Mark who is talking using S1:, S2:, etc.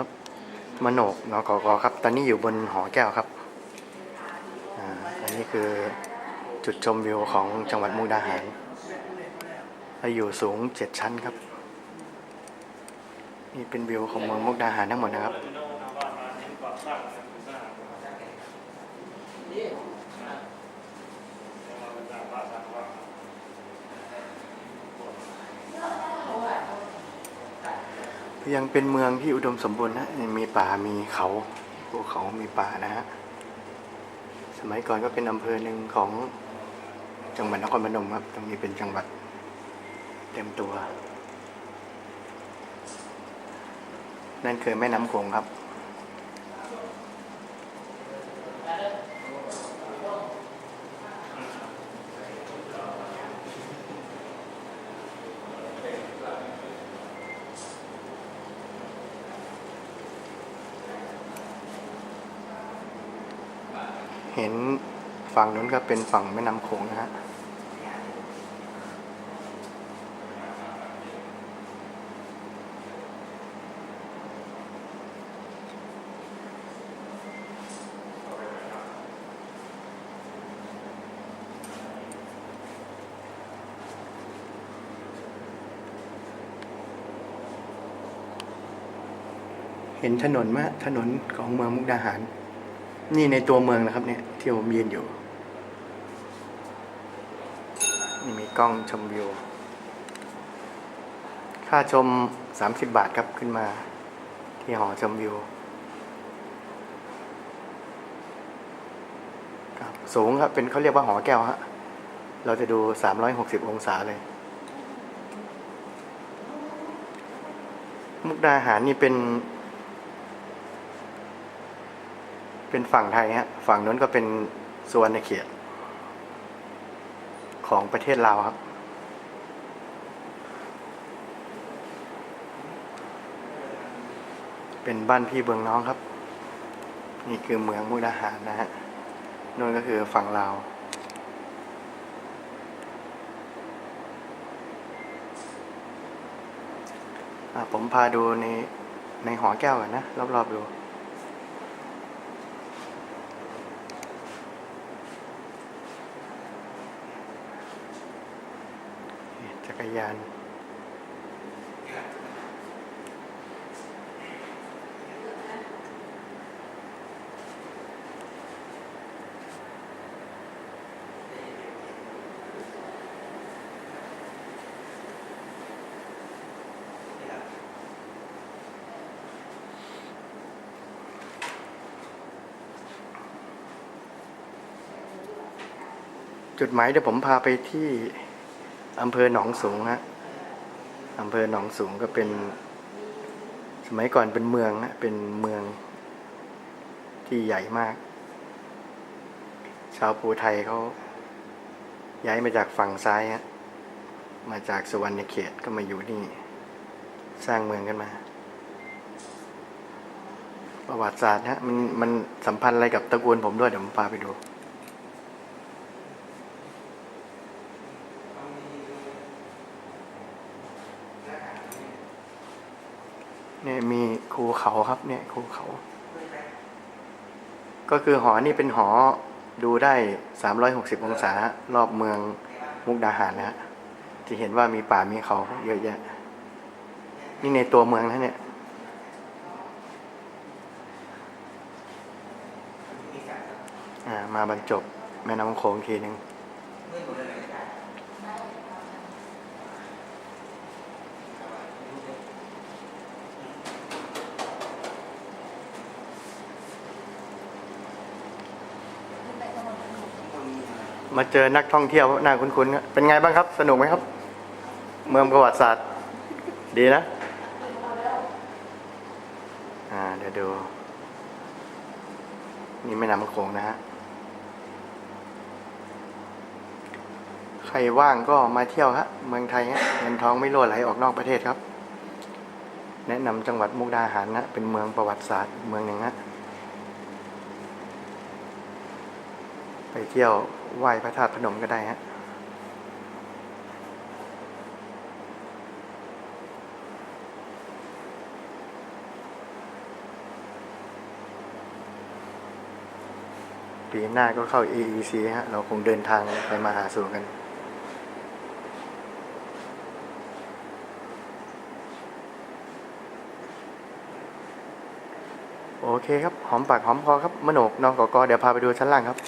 S1: ครับมโนกนกกครับ ตอนนี้อยู่บนหอแก้วครับอันนี้คือจุดชมวิวของจังหวัดมุกดาหารเราอยู่สูงเจ็ดชั้นครับ นี่เป็นวิวของเมืองมุกดาหารทั้งหมดนะครับ ยังเป็นเมืองที่อุดมสมบูรณ์นะ มีป่ามีเขาภูเขามีป่านะฮะ สมัยก่อนก็เป็นอำเภอหนึ่งของจังหวัดนครพนมครับ ตรงนี้เป็นจังหวัดเต็มตัว นั่นคือแม่น้ำโขงครับ เห็นฝั่งนู้นก็เป็นฝั่งแม่น้ำโขงนะฮะเห็นถนนไหมถนนของเมืองมุกดาหาร นี่ในตัวเมืองนะครับเนี่ยที่ผมยืนอยู่ นี่มีกล้องชมวิว ค่าชม 30 บาทครับขึ้นมา ที่หอชมวิวครับสูงครับเป็นเขาเรียกว่าหอแก้วฮะ เราจะดู 360 องศาเลย มุกดาหารนี่เป็น เป็นฝั่งไทยฮะฝั่งนู้นก็เป็นส่วนในเขตของประเทศลาวครับ เป็นบ้านพี่เบืองน้องครับ นี่คือเมืองมุกดาหารนะฮะนู่นก็คือฝั่งลาวผมพาดูในในหอแก้วก่อนนะ รอบๆดู จั กรยาน จุดหมายเดี๋ยวผมพาไปที่ อำเภอหนองสูงฮะอำเภอหนองสูงก็เป็น สมัยก่อนเป็นเมืองฮะเป็นเมืองที่ใหญ่มาก ชาวภูไทยเขาย้ายมาจากฝั่งซ้ายฮะมาจากสวรรณเขตก็มาอยู่นี่ สร้างเมืองกันมา ประวัติศาสตร์ฮะมันมันสัมพันธ์อะไรกับตระกูลผมด้วยเดี๋ยวผมพาไปดู เนี่ยมีภูเขาครับเนี่ยภูเขา ก็คือหอนี่เป็นหอดูได้360องศารอบเมืองมุกดาหารนะฮะจะเห็นว่ามีป่ามีเขาเยอะแยะ นี่ในตัวเมืองนะเนี่ยมาบรรจบแม่น้ำโขงทีหนึ่ง มาเจอนักท่องเที่ยวหน้าคุ้นๆครับเป็นไงบ้างครับ สนุกไหมครับ เมืองประวัติศาสตร์ ดีนะ อ่า เดี๋ยวดู นี่แม่น้ำโขงนะฮะ ใครว่างก็มาเที่ยวฮะ เมืองไทยฮะเงินทองไม่รั่วไหลออกนอกประเทศครับ แนะนำจังหวัดมุกดาหารนะ เป็นเมืองประวัติศาสตร์ เมืองหนึ่งฮะไปเที่ยว ไหวพระธาตุพนมก็ได้ฮะปีหน้าก็เข้า EEC ฮะ เราคงเดินทางไปมาหาสู่กัน โอเคครับ หอมปากหอมคอครับ มโนกนองกอกเดี๋ยวพาไปดูชั้นล่างครับ